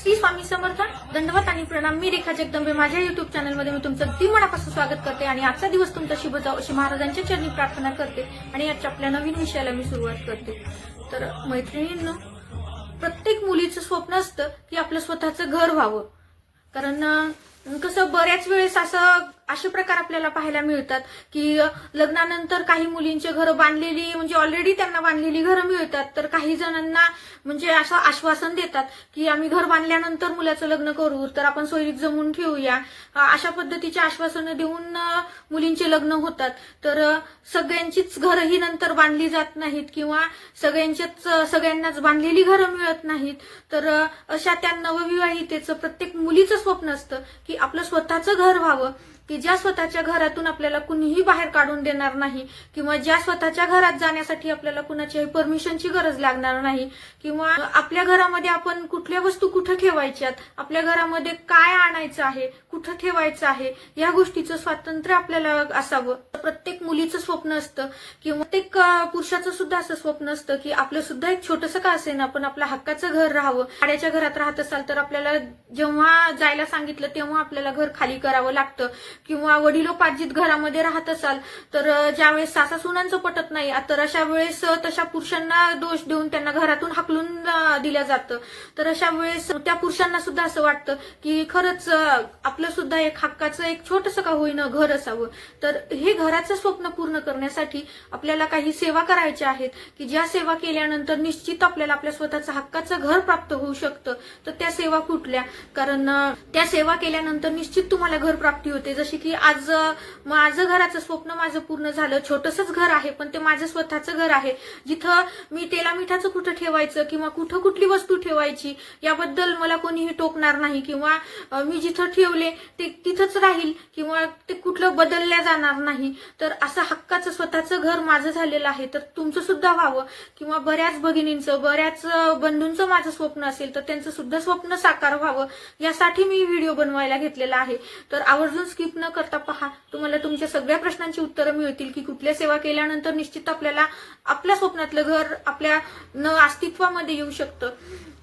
श्री स्वामी समर्थ दंडवत आणि प्रणाम. मी रेखा जगदंबे. माझ्या युट्यूब चॅनलमध्ये मी तुमचं अगदी मनापासून स्वागत करते आणि आजचा दिवस तुमचा शुभ जाऊ अशी महाराजांच्या चरणी प्रार्थना करते आणि याच्या आपल्या नवीन विषयाला मी सुरुवात करते. तर मैत्रिणींनो प्रत्येक मुलीचं स्वप्न असतं की आपलं स्वतःचं घर व्हावं. कारण कसं बऱ्याच वेळेस असं असे प्रकार आपल्याला पाहायला मिळतात की लग्नानंतर काही मुलींचे घरं बांधलेली म्हणजे ऑलरेडी त्यांना बांधलेली घरं मिळतात. तर काही जणांना म्हणजे असं आश्वासन देतात की आम्ही घर बांधल्यानंतर मुलाचं लग्न करू तर आपण सोयीत जमून ठेवूया. अशा पद्धतीचे आश्वासनं देऊन मुलींचे लग्न होतात. तर सगळ्यांचीच घरंही नंतर बांधली जात नाहीत किंवा सगळ्यांच्याच सगळ्यांनाच बांधलेली घरं मिळत नाहीत. तर अशा त्या नवविवाहितेचं प्रत्येक मुलीचं स्वप्न असतं की आपलं स्वतःचं घर व्हावं. की ज्या स्वतःच्या घरातून आपल्याला कुणीही बाहेर काढून देणार नाही किंवा ज्या स्वतःच्या घरात जाण्यासाठी आपल्याला कुणाच्याही परमिशनची गरज लागणार नाही किंवा आपल्या घरामध्ये आपण कुठल्या वस्तू कुठं ठेवायच्यात आपल्या घरामध्ये काय आणायचं आहे कुठं ठेवायचं आहे या गोष्टीचं स्वातंत्र्य आपल्याला असावं. प्रत्येक मुलीचं स्वप्न असतं किंवा प्रत्येक पुरुषाचं सुद्धा असं स्वप्न असतं की आपलं सुद्धा एक छोटंसं का असेल आपण आपल्या हक्काचं घर राहावं. भाड्याच्या घरात राहत असाल तर आपल्याला जेव्हा जायला सांगितलं तेव्हा आपल्याला घर खाली करावं लागतं. किंवा वडिलोपार्जित घरामध्ये राहत असाल तर ज्यावेळेस सासा सुनांचं पटत नाही तर अशा वेळेस तशा पुरुषांना दोष देऊन त्यांना घरातून हाकलून दिलं जातं. तर अशा वेळेस त्या पुरुषांना सुद्धा असं वाटतं की खरंच आपलं सुद्धा एक हक्काचं एक छोटंसं का होईना घर असावं. तर हे घराचं स्वप्न पूर्ण करण्यासाठी आपल्याला काही सेवा करायच्या आहेत की ज्या सेवा केल्यानंतर निश्चित आपल्याला आपल्या स्वतःचं हक्काचं घर प्राप्त होऊ शकतं. तर त्या सेवा कुठल्या? कारण त्या सेवा केल्यानंतर निश्चित तुम्हाला घर प्राप्ती होते. जशी की आज माझं घराचं स्वप्न माझं पूर्ण झालं. छोटंसंच घर आहे पण ते माझं स्वतःचं घर आहे. जिथं मी तेला मिठाचं कुठं ठेवायचं किंवा कुठं कुठली वस्तू ठेवायची याबद्दल मला कोणीही टोकणार नाही. किंवा मी जिथं ठेवले ते तिथंच राहील किंवा ते कुठलं बदलल्या जाणार नाही. तर असं हक्काचं स्वतःचं घर माझं झालेलं आहे. तर तुमचं सुद्धा व्हावं. किंवा बऱ्याच भगिनींचं बऱ्याच बंधूंचं माझं स्वप्न असेल तर त्यांचं सुद्धा स्वप्न साकार व्हावं. यासाठी मी व्हिडिओ बनवायला घेतलेला आहे. तर आवर्जून स्किप न करता पहा. तुम्हाला तुमच्या सगळ्या प्रश्नांची उत्तरं मिळतील की कुठल्या सेवा केल्यानंतर निश्चित आपल्याला आपल्या स्वप्नातलं घर आपल्या न अस्तित्वामध्ये येऊ शकतं.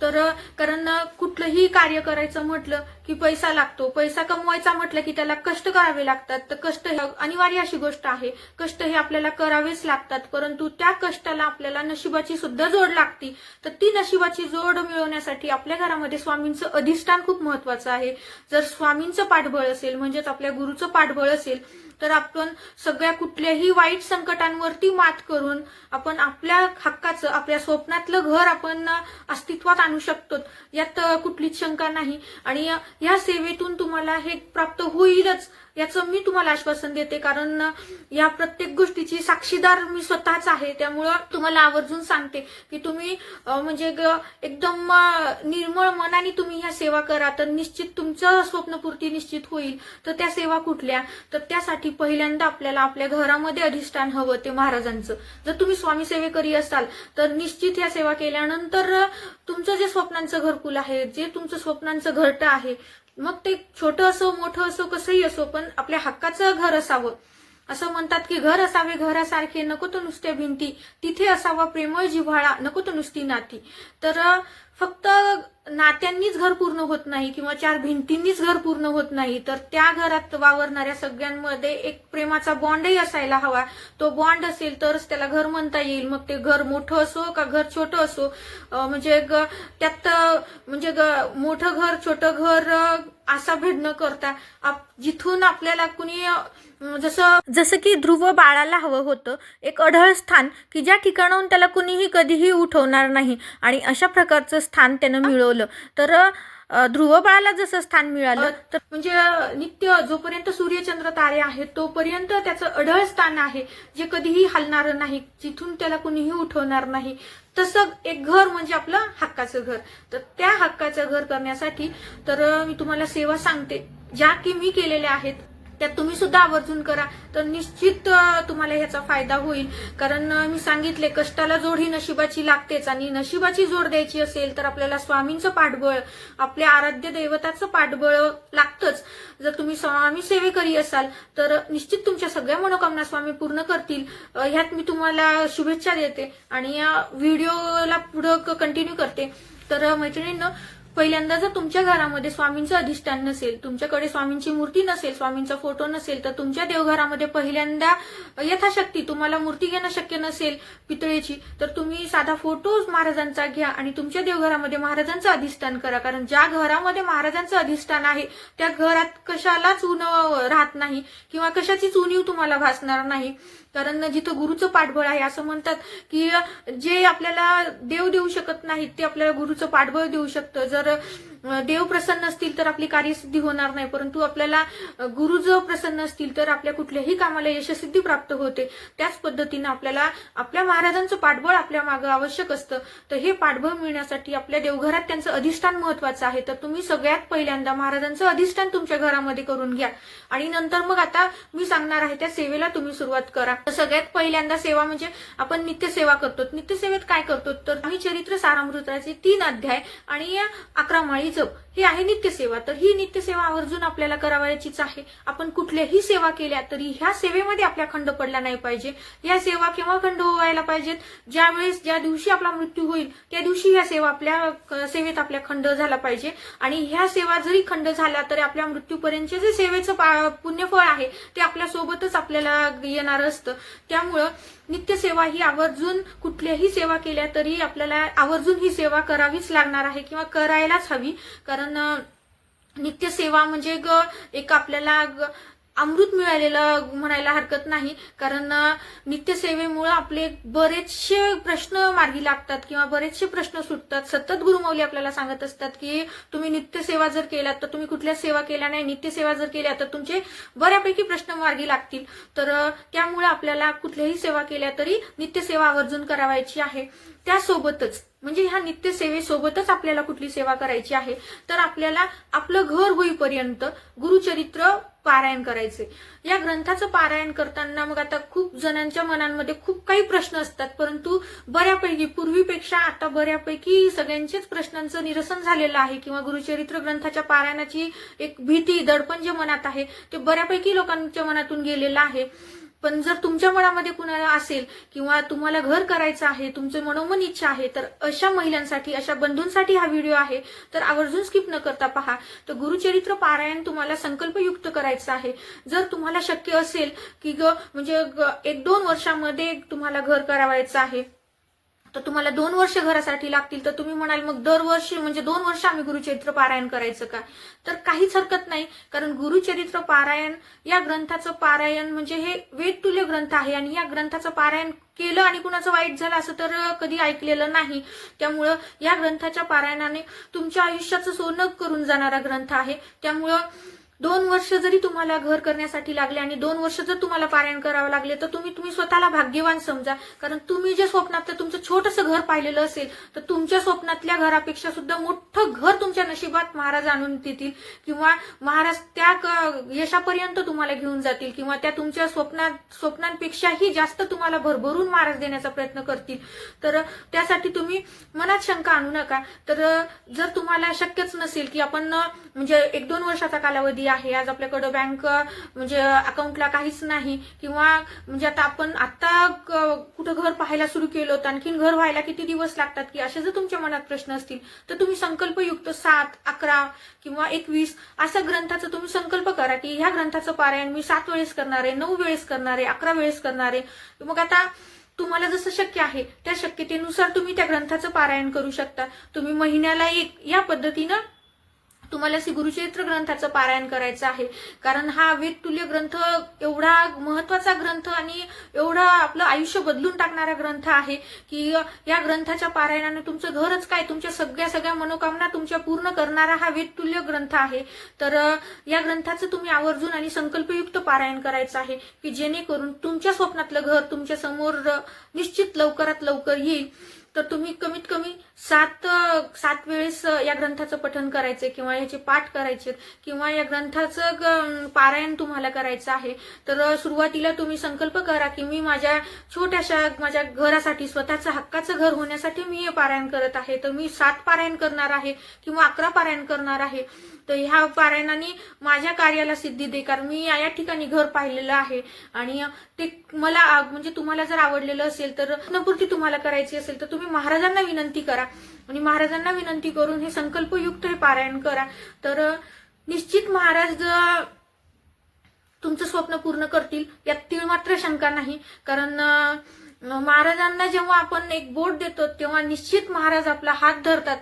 तर कारण कुठलंही कार्य करायचं म्हटलं की पैसा लागतो. पैसा कमवायचा म्हटलं की त्याला कष्ट करावे लागतात. तर कष्ट हे अनिवार्य अशी गोष्ट आहे. कष्ट हे आपल्याला करावेच लागतात. परंतु त्या कष्टाला आपल्याला नशिबाची सुद्धा जोड लागती. तर ती नशिबाची जोड मिळवण्यासाठी आपल्या घरामध्ये स्वामींचं अधिष्ठान खूप महत्वाचं आहे. जर स्वामींचं पाठबळ असेल म्हणजेच आपल्या गुरुचं पाठबळ असेल तर आपण सगळ्या कुठल्याही वाईट संकटांवरती मात करून आपण आपल्या हक्काचं आपल्या स्वप्नातलं घर आपण अस्तित्वात आणू शकतो. यात कुठलीच शंका नाही. आणि या सेवेतून तुम्हाला हे प्राप्त होईलच. याचं मी तुम्हाला आश्वासन देते कारण या प्रत्येक गोष्टीची साक्षीदार मी स्वतःच आहे. त्यामुळं तुम्हाला आवर्जून सांगते की तुम्ही म्हणजे ग- एकदम निर्मळ मनाने तुम्ही ह्या सेवा करा तर निश्चित तुमचं स्वप्नपूर्ती निश्चित होईल. तर त्या सेवा कुठल्या? तर त्यासाठी पहिल्यांदा आपल्याला आपल्या घरामध्ये अधिष्ठान हवं ते महाराजांचं. जर तुम्ही स्वामी सेवेकरी असाल तर निश्चित ह्या सेवा केल्यानंतर तुमचं जे स्वप्नांचं घरकुल आहे जे तुमचं स्वप्नांचं घरटं आहे मग ते छोटं असो मोठं असो कसंही असो पण आपल्या हक्काचं घर असावं. असं म्हणतात की घर असावे घरासारखे नको तो नुसत्या भिंती. तिथे असावा प्रेमळ जिव्हाळा नको तो नुसती नाती. तर फक्त नात्यांनीच घर पूर्ण होत नाही किंवा चार भिंतींनीच घर पूर्ण होत नाही तर त्या घरात वावरणाऱ्या सगळ्यांमध्ये एक प्रेमाचा बॉन्डही असायला हवा. तो बॉन्ड असेल तरच त्याला घर म्हणता येईल. मग ते घर मोठं असो का घर छोटं असो म्हणजे ग- त्यात म्हणजे ग- मोठं घर छोटं घर असा भेद न करता आप- जिथून आपल्याला कुणी जसं जसं की ध्रुव बाळाला हवं होतं एक अढळ स्थान की ज्या ठिकाणाहून त्याला कुणीही कधीही उठवणार नाही. आणि अशा प्रकारचं स्थान त्यानं मिळवलं. तर अं, ध्रुव बाळाला जसं स्थान मिळालं तर म्हणजे नित्य जोपर्यंत सूर्यचंद्र तारे आहेत तोपर्यंत त्याचं अढळ स्थान आहे जे कधीही हलणारं नाही जिथून त्याला कुणीही उठवणार नाही. तसं एक घर म्हणजे आपलं हक्काचं घर. तर त्या हक्काचं घर करण्यासाठी तर मी तुम्हाला सेवा सांगते. ज्या की मी केलेल्या आहेत त्यात तुम्ही सुद्धा आवर्जून करा. तर निश्चित तुम्हाला ह्याचा फायदा होईल. कारण मी सांगितले कष्टाला जोड ही नशिबाची लागतेच. आणि नशिबाची जोड द्यायची असेल तर आपल्याला स्वामींचं पाठबळ आपल्या आराध्य दैवताचं पाठबळ लागतंच. जर तुम्ही स्वामी सेवेकरी असाल तर निश्चित तुमच्या सगळ्या मनोकामना स्वामी पूर्ण करतील. ह्यात मी तुम्हाला शुभेच्छा देते. आणि या व्हिडिओला पुढं कंटिन्यू करते. तर मैत्रिणींना पहिल्यांदा जर तुमच्या घरामध्ये स्वामींचं अधिष्ठान नसेल तुमच्याकडे स्वामींची मूर्ती नसेल स्वामींचा फोटो नसेल तर तुमच्या देवघरामध्ये पहिल्यांदा यथाशक्ती तुम्हाला मूर्ती घेणं शक्य नसेल पितळेची तर तुम्ही साधा फोटो महाराजांचा घ्या आणि तुमच्या देवघरामध्ये महाराजांचं अधिष्ठान करा. कारण ज्या घरामध्ये महाराजांचं अधिष्ठान आहे त्या घरात कशालाच उन राहत नाही किंवा कशाचीच उणीव तुम्हाला भासणार नाही. कारण जिथं गुरुचं पाठबळ आहे असं म्हणतात की जे आपल्याला देव देऊ शकत नाहीत ते आपल्याला गुरुचं पाठबळ देऊ शकतं. जर देव प्रसन्न असतील तर आपली कार्यसिद्धी होणार नाही परंतु आपल्याला गुरु जर प्रसन्न असतील तर आपल्या कुठल्याही कामाला यशसिद्धी प्राप्त होते. त्याच पद्धतीनं आपल्याला आपल्या महाराजांचं पाठबळ आपल्या मागं आवश्यक असतं. तर हे पाठबळ मिळण्यासाठी आपल्या देवघरात त्यांचं अधिष्ठान महत्वाचं आहे. तर तुम्ही सगळ्यात पहिल्यांदा महाराजांचं अधिष्ठान तुमच्या घरामध्ये करून घ्या. आणि नंतर मग आता मी सांगणार आहे त्या सेवेला तुम्ही सुरुवात करा. तर सगळ्यात पहिल्यांदा सेवा म्हणजे आपण नित्यसेवा करतो. नित्यसेवेत काय करतो? तर आम्ही चरित्र सारामृताचे तीन अध्याय आणि अकरा माळी जप हे आहे नित्यसेवा. तर ही नित्यसेवा आवर्जून आपल्याला करावायचीच आहे. आपण कुठल्याही सेवा केल्या तरी ह्या सेवेमध्ये आपल्या खंड पडला नाही पाहिजे. या सेवा केव्हा खंड व्हायला पाहिजेत? ज्या वेळेस ज्या दिवशी आपला मृत्यू होईल त्या दिवशी ह्या सेवा आपल्या सेवेत आपल्या खंड झाला पाहिजे. आणि ह्या सेवा जरी खंड झाल्या तरी आपल्या मृत्यूपर्यंतचे जे सेवेचं पा- पुण्यफळ आहे ते आपल्या सोबतच आपल्याला येणार असतं. त्यामुळं नित्यसेवा ही आवर्जून कुठल्याही सेवा केल्या तरी आपल्याला आवर्जून ही सेवा करावीच लागणार आहे किंवा करायलाच हवी. कारण नित्यसेवा म्हणजे ग एक आपल्याला अमृत मिळालेलं म्हणायला हरकत नाही. कारण नित्यसेवेमुळे आपले बरेचसे प्रश्न मार्गी लागतात किंवा बरेचसे प्रश्न सुटतात. सतत गुरुमौली आपल्याला सांगत असतात की तुम्ही नित्यसेवा जर केल्यात तर तुम्ही कुठल्या सेवा केल्या नाही. नित्यसेवा जर केल्या तर तुमचे बऱ्यापैकी प्रश्न मार्गी लागतील. तर त्यामुळे आपल्याला कुठल्याही सेवा केल्या तरी नित्यसेवा आवर्जून करावायची आहे. त्यासोबतच म्हणजे ह्या नित्यसेवेसोबतच आपल्याला कुठली सेवा करायची आहे तर आपल्याला आपलं घर होईपर्यंत गुरुचरित्र पारायण करायचे. या ग्रंथाचं पारायण करताना मग आता खूप जणांच्या मनांमध्ये खूप काही प्रश्न असतात परंतु बऱ्यापैकी पूर्वीपेक्षा आता बऱ्यापैकी सगळ्यांचेच प्रश्नांचं निरसन झालेलं आहे किंवा गुरुचरित्र ग्रंथाच्या पारायणाची एक भीती दडपण जे मनात आहे ते बऱ्यापैकी लोकांच्या मनातून गेलेलं आहे. पण जर तुमच्या मनामध्ये कुणाला असेल किंवा तुम्हाला घर करायचं आहे तुमचं मनोमन इच्छा आहे तर अशा महिलांसाठी अशा बंधूंसाठी हा व्हिडिओ आहे. तर आवर्जून स्किप न करता पहा. तर गुरुचरित्र पारायण तुम्हाला संकल्पयुक्त करायचं आहे. जर तुम्हाला शक्य असेल की ग म्हणजे ग- एक दोन वर्षामध्ये तुम्हाला घर करावायचं आहे तर तुम्हाला दोन वर्ष घरासाठी लागतील. तर तुम्ही म्हणाल मग दरवर्षी म्हणजे दोन वर्ष आम्ही गुरुचरित्र पारायण करायचं का? तर काहीच हरकत नाही कारण गुरुचरित्र पारायण या ग्रंथाचं पारायण म्हणजे हे वेदतुल्य ग्रंथ आहे आणि या ग्रंथाचं पारायण केलं आणि कुणाचं वाईट झालं असं तर कधी ऐकलेलं नाही. त्यामुळं या ग्रंथाच्या पारायणाने तुमच्या आयुष्याचं सोनं करून जाणारा ग्रंथ आहे. त्यामुळं दोन वर्ष जरी तुम्हाला घर करण्यासाठी लागले आणि दोन वर्ष जर तुम्हाला पारायण करावं लागले तर तुम्ही तुम्ही स्वतःला भाग्यवान समजा. कारण तुम्ही जे स्वप्नात तुमचं छोटंसं घर पाहिलेलं असेल तर तुमच्या स्वप्नातल्या घरापेक्षा सुद्धा मोठं घर तुमच्या नशिबात महाराज आणून देतील. किंवा महाराज त्या क- यशापर्यंत तुम्हाला घेऊन जातील किंवा त्या तुमच्या स्वप्नात स्वप्नांपेक्षाही जास्त तुम्हाला भरभरून महाराज देण्याचा प्रयत्न करतील. तर त्यासाठी तुम्ही मनात शंका आणू नका. तर जर तुम्हाला शक्यच नसेल की आपण म्हणजे एक दोन वर्षाचा कालावधी आहे आज आपल्याकडं बँक म्हणजे अकाउंटला काहीच नाही. किंवा म्हणजे आता आपण आता क- कुठं घर पाहायला सुरू केलं होतं आणखीन घर व्हायला किती दिवस लागतात की असे जर तुमच्या मनात प्रश्न असतील तर तुम्ही संकल्पयुक्त सात अकरा किंवा एकवीस असं ग्रंथाचा तुम्ही संकल्प करा की ह्या ग्रंथाचं पारायण मी सात वेळेस करणार आहे नऊ वेळेस करणार आहे अकरा वेळेस करणार आहे. मग आता तुम्हाला जसं शक्य आहे त्या शक्यतेनुसार तुम्ही त्या ग्रंथाचं पारायण करू शकता. तुम्ही महिन्याला एक या पद्धतीनं तुम्हाला श्री गुरुचरित्र ग्रंथाचं पारायण करायचं आहे. कारण हा वेदतुल्य ग्रंथ एवढा महत्त्वाचा ग्रंथ आणि एवढा आपलं आयुष्य बदलून टाकणारा ग्रंथ आहे की या ग्रंथाच्या पारायणाने तुमचं घरच काय तुमच्या सगळ्या सगळ्या मनोकामना तुमच्या पूर्ण करणारा हा वेदतुल्य ग्रंथ आहे. तर या ग्रंथाचं तुम्ही आवर्जून आणि संकल्पयुक्त पारायण करायचं आहे की जेणेकरून तुमच्या स्वप्नातलं घर तुमच्यासमोर निश्चित लवकरात लवकर येईल. तर तुम्ही कमीत कमी सात सात वेळेस या ग्रंथाचं पठन करायचे किंवा याचे पाठ करायचे किंवा या ग्रंथाचं ग- पारायण तुम्हाला करायचं आहे. तर सुरुवातीला तुम्ही संकल्प करा की मी माझ्या छोट्याशा माझ्या घरासाठी स्वतःचं हक्काचं घर होण्यासाठी मी हे पारायण करत आहे. तर मी सात पारायण करणार आहे किंवा अकरा पारायण करणार आहे. तर ह्या पारायणाने माझ्या कार्याला सिद्धी दे कारण मी या या ठिकाणी घर पाहिलेलं आहे. आणि ते मला म्हणजे तुम्हाला जर आवडलेलं असेल तर पूर्ती तुम्हाला करायची असेल तर तुम्ही तुम्ही महाराजांना विनंती करा. आणि महाराजांना विनंती करून हे संकल्पयुक्त हे पारायण करा. तर निश्चित महाराज तुमचं स्वप्न पूर्ण करतील यात तीळ मात्र शंका नाही. कारण महाराजांना जेव्हा आपण एक बोट देतो तेव्हा निश्चित महाराज आपला हात धरतात.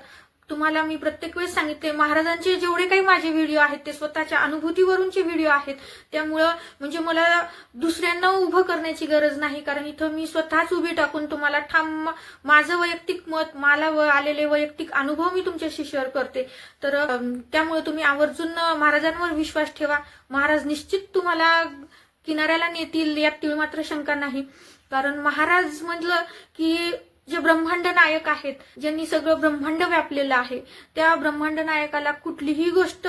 तुम्हाला मी प्रत्येक वेळेस सांगितले महाराजांचे जेवढे काही माझे व्हिडिओ आहेत ते स्वतःच्या अनुभूतीवरूनचे व्हिडिओ आहेत. त्यामुळं म्हणजे मला दुसऱ्यांना उभं करण्याची गरज नाही कारण इथं मी स्वतःच उभी टाकून तुम्हाला ठाम माझं वैयक्तिक मत मला व- आलेले वैयक्तिक अनुभव मी तुमच्याशी शेअर करते. तर त्यामुळे तुम्ही आवर्जून महाराजांवर विश्वास ठेवा. महाराज निश्चित तुम्हाला किनाऱ्याला नेतील यात तीळ मात्र शंका नाही. कारण महाराज म्हटलं की जे ब्रह्मांड नायक आहेत ज्यांनी सगळं ब्रह्मांड व्यापलेलं आहे त्या ब्रह्मांड नायकाला कुठलीही गोष्ट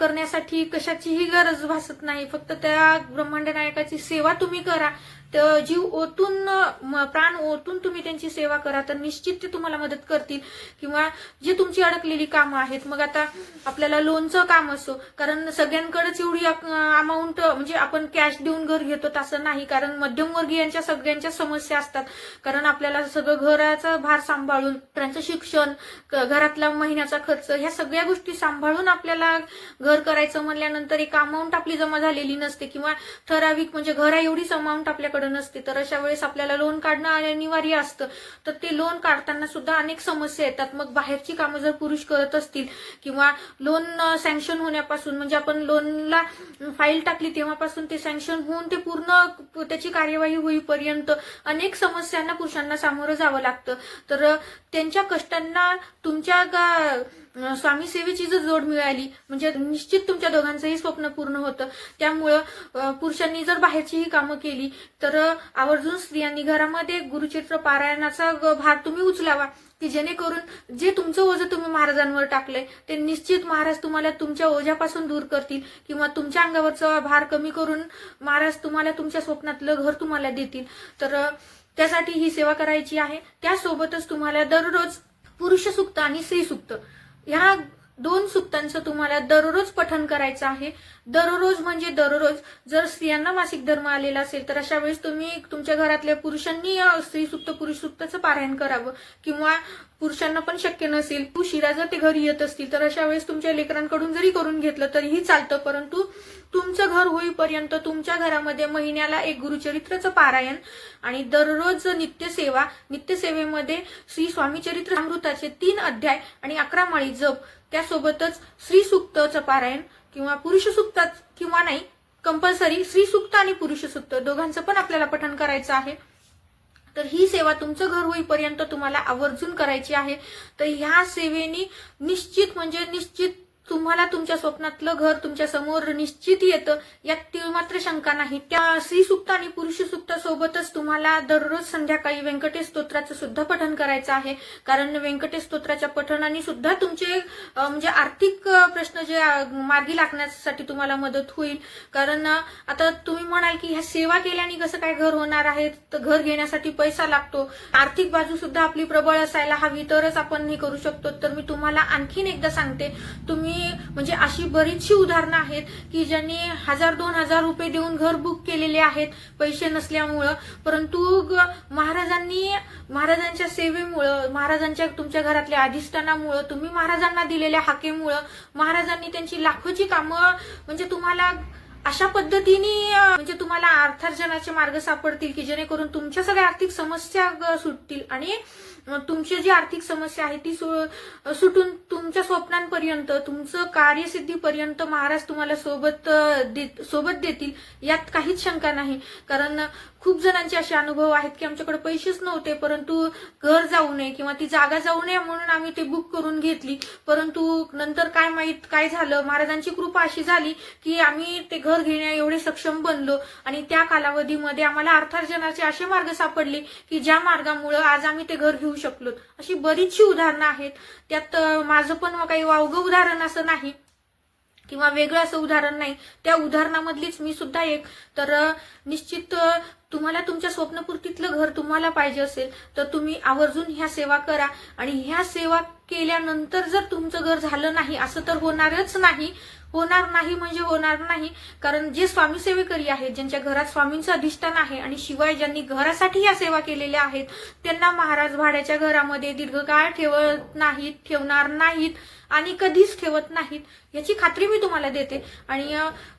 करण्यासाठी कशाचीही गरज भासत नाही. फक्त त्या ब्रह्मांड नायकाची सेवा तुम्ही करा तर जीव ओतून म- प्राण ओतून तुम्ही त्यांची सेवा करा तर निश्चित ते तुम्हाला मदत करतील. किंवा जे तुमची अडकलेली कामं आहेत मग आता आपल्याला लोनचं काम असो कारण सगळ्यांकडेच एवढी अमाऊंट म्हणजे आपण कॅश देऊन घर घेतो तसं नाही कारण मध्यमवर्गीयांच्या सगळ्यांच्या समस्या असतात. कारण आपल्याला सगळं घराचा भार सांभाळून त्यांचं शिक्षण क- घरातला महिन्याचा खर्च ह्या सगळ्या गोष्टी सांभाळून आपल्याला घर करायचं म्हणल्यानंतर एक अमाऊंट आपली जमा झालेली नसते. किंवा ठराविक म्हणजे घरा एवढीच अमाऊंट आपल्याकडे नसते. तर अशा वेळेस आपल्याला लोन काढणं अनिवार्य असतं. तर ते लोन काढताना सुद्धा अनेक समस्या येतात. मग बाहेरची कामं जर पुरुष करत असतील किंवा लोन सँक्शन होण्यापासून म्हणजे आपण लोनला फाईल टाकली तेव्हापासून ते सँक्शन होऊन ते पूर्ण त्याची कार्यवाही होईपर्यंत अनेक समस्यांना पुरुषांना सामोरं जावं लागतं. तर त्यांच्या कष्टांना तुमच्या गा- स्वामी सेवेची जर जोड मिळाली. म्हणजे निश्चित तुमच्या दोघांचंही स्वप्न पूर्ण होतं. त्यामुळं पुरुषांनी जर बाहेरचीही कामं केली तर आवर्जून स्त्रियांनी घरामध्ये गुरुचित्र पारायणाचा भार तुम्ही उचलावा. की जेणेकरून जे तुमचं ओझं तुम्ही महाराजांवर टाकलंय ते निश्चित महाराज तुम्हाला तुमच्या ओझ्यापासून दूर करतील. किंवा तुमच्या अंगावरचा भार कमी करून महाराज तुम्हाला तुमच्या स्वप्नातलं घर तुम्हाला देतील. तर त्यासाठी ही सेवा करायची आहे. त्यासोबतच तुम्हाला दररोज पुरुष सुक्त आणि स्त्री सुक्त ह्या दोन सुक्तांचं तुम्हाला दररोज पठन करायचं आहे. दररोज म्हणजे दररोज. जर स्त्रियांना मासिक धर्म आलेला असेल तर अशा वेळेस तुम्ही तुमच्या घरातल्या पुरुषांनी स्त्री सुक्त पुरुष सुक्ताचं पारायण करावं. किंवा पुरुषांना पण शक्य नसेल उशिरा जर ते घरी येत असतील तर अशा वेळेस तुमच्या लेकरांकडून जरी करून घेतलं तरीही चालतं. परंतु तुमचं घर होईपर्यंत तुमच्या घरामध्ये महिन्याला एक गुरुचरित्रचं पारायण आणि दररोज नित्यसेवा नित्यसेवेमध्ये श्री स्वामीचरित्र अमृताचे तीन अध्याय आणि अकरा माळी जप त्यासोबतच श्री सुक्तचं पारायण किंवा पुरुष सुक्तात किंवा नाही कंपल्सरी श्री सुक्त आणि पुरुष सुक्त दोघांचं पण आपल्याला पठण करायचं आहे. तर ही सेवा तुमचं घर होईपर्यंत तुम्हाला आवर्जून करायची आहे. तर ह्या सेवेनी निश्चित म्हणजे निश्चित तुम्हाला तुमच्या स्वप्नातलं घर तुमच्यासमोर निश्चित येतं. यात तीळ मात्र शंका नाही. त्या स्त्री सुक्त आणि पुरुष सुक्त सोबतच तुम्हाला दररोज संध्याकाळी व्यंकटेश स्तोत्राचं सुद्धा पठण करायचं आहे. कारण व्यंकटेश स्तोत्राच्या पठणाने सुद्धा तुमचे म्हणजे आर्थिक प्रश्न जे मार्गी लागण्यासाठी तुम्हाला मदत होईल. कारण आता तुम्ही म्हणाल की ह्या सेवा केल्याने कसं काय घर होणार आहे? तर घर घेण्यासाठी पैसा लागतो. आर्थिक बाजू सुद्धा आपली प्रबळ असायला हवी. तरच आपण हे करू शकतो. तर मी तुम्हाला आणखीन एकदा सांगते. तुम्ही म्हणजे अशी बरीचशी उदाहरणं आहेत की ज्यांनी हजार दोन हजार रुपये देऊन घर बुक केलेले आहेत पैसे नसल्यामुळं. परंतु महाराजांनी महाराजांच्या सेवेमुळं महाराजांच्या तुमच्या घरातल्या अधिष्ठानामुळं तुम्ही महाराजांना दिलेल्या हाकेमुळं महाराजांनी त्यांची लाखोची कामं म्हणजे तुम्हाला अशा पद्धतीने म्हणजे तुम्हाला अर्थार्जनाचे मार्ग सापडतील की जेणेकरून तुमच्या सगळ्या आर्थिक समस्या सुटतील. आणि तुमची जी आर्थिक समस्या आहे ती सु- सुटून तुमच्या स्वप्नांपर्यंत तुमचं कार्यसिद्धीपर्यंत महाराज तुम्हाला सोबत दे- सोबत देतील यात काहीच शंका नाही. कारण खूप जणांचे असे अनुभव आहेत की आमच्याकडे पैसेच नव्हते परंतु घर जाऊ नये किंवा ती जागा जाऊ नये म्हणून आम्ही ते बुक करून घेतली. परंतु नंतर काय माहीत काय झालं? महाराजांची कृपा अशी झाली की आम्ही ते घर घेण्या एवढे सक्षम बनलो आणि त्या कालावधीमध्ये आम्हाला अर्थार्जनाचे असे मार्ग सापडले की ज्या मार्गामुळे आज आम्ही ते घर घेऊ शकलो. अशी बरीचशी उदाहरणं आहेत. त्यात माझं पण काही वावगं उदाहरण असं नाही किंवा वेगळं असं उदाहरण नाही. त्या उदाहरणामधलीच मी सुद्धा एक. तर निश्चित तुम्हाला तुमच्या स्वप्नपूर्तीतलं घर तुम्हाला पाहिजे असेल तर तुम्ही आवर्जून ह्या सेवा करा. आणि ह्या सेवा केल्यानंतर जर तुमचं घर झालं नाही असं तर होणारच नाही. होणार नाही म्हणजे होणार नाही. कारण जे स्वामी सेवेकरी आहेत ज्यांच्या घरात स्वामींचं अधिष्ठान आहे आणि शिवाय ज्यांनी घरासाठी या सेवा केलेल्या आहेत त्यांना महाराज भाड्याच्या घरामध्ये दीर्घकाळ ठेवत नाहीत ठेवणार नाहीत आणि कधीच ठेवत नाहीत याची खात्री मी तुम्हाला देते. आणि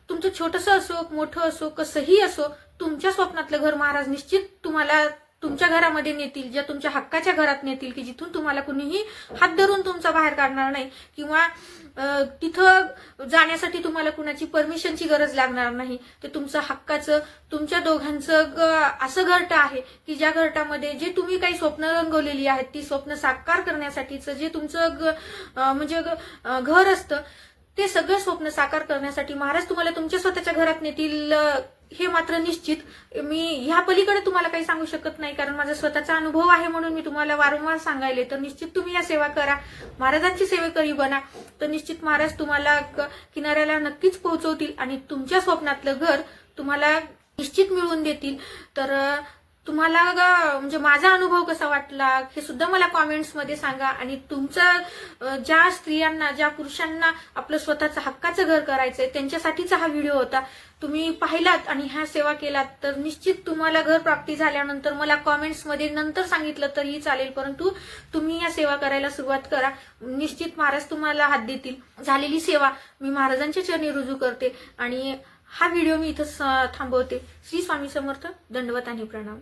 तुमचं छोटंसं असो मोठं असो कसंही असो तुमच्या स्वप्नातलं घर महाराज निश्चित तुम्हाला तुमच्या घरामध्ये नेतील ज्या तुमच्या हक्काच्या घरात नेतील की जिथून तुम्हाला कुणीही हात धरून तुमचा बाहेर काढणार नाही किंवा तिथं जाण्यासाठी तुम्हाला कुणाची परमिशनची गरज लागणार नाही ते तुमचं हक्काचं तुमच्या दोघांचं ग- असं घरट आहे की ज्या घरटामध्ये जे तुम्ही काही स्वप्न रंगवलेली आहेत ती स्वप्न साकार करण्यासाठीचं जे तुमचं ग- म्हणजे ग- घर असतं ते सगळं स्वप्न साकार करण्यासाठी महाराज तुम्हाला तुमच्या स्वतःच्या घरात नेतील हे मात्र निश्चित. मी ह्या पलीकडे तुम्हाला काही सांगू शकत नाही कारण माझा स्वतःचा अनुभव आहे म्हणून मी तुम्हाला वारंवार सांगायले. तर निश्चित तुम्ही या सेवा करा. महाराजांची सेवेकरी बना. तर निश्चित महाराज तुम्हाला क- किनाऱ्याला नक्कीच पोहोचवतील आणि तुमच्या स्वप्नातलं घर तुम्हाला निश्चित मिळवून देतील. तर तुम्हाला म्हणजे माझा अनुभव कसा वाटला? हे सुद्धा मला कॉमेंट्समध्ये सांगा. आणि तुमचं ज्या स्त्रियांना ज्या पुरुषांना आपलं स्वतःचं हक्काचं घर करायचंय त्यांच्यासाठीचा हा व्हिडिओ होता. तुम्ही पाहिलात आणि ह्या सेवा केलात तर निश्चित तुम्हाला घर प्राप्ती झाल्यानंतर मला कॉमेंट्समध्ये नंतर सांगितलं तरीही चालेल. परंतु तुम्ही या सेवा करायला सुरुवात करा. निश्चित महाराज तुम्हाला हात देतील. झालेली सेवा मी महाराजांच्या चरणी रुजू करते. आणि हा व्हिडिओ मी इथं थांबवते. श्री स्वामी समर्थ दंडवत आणि प्रणाम.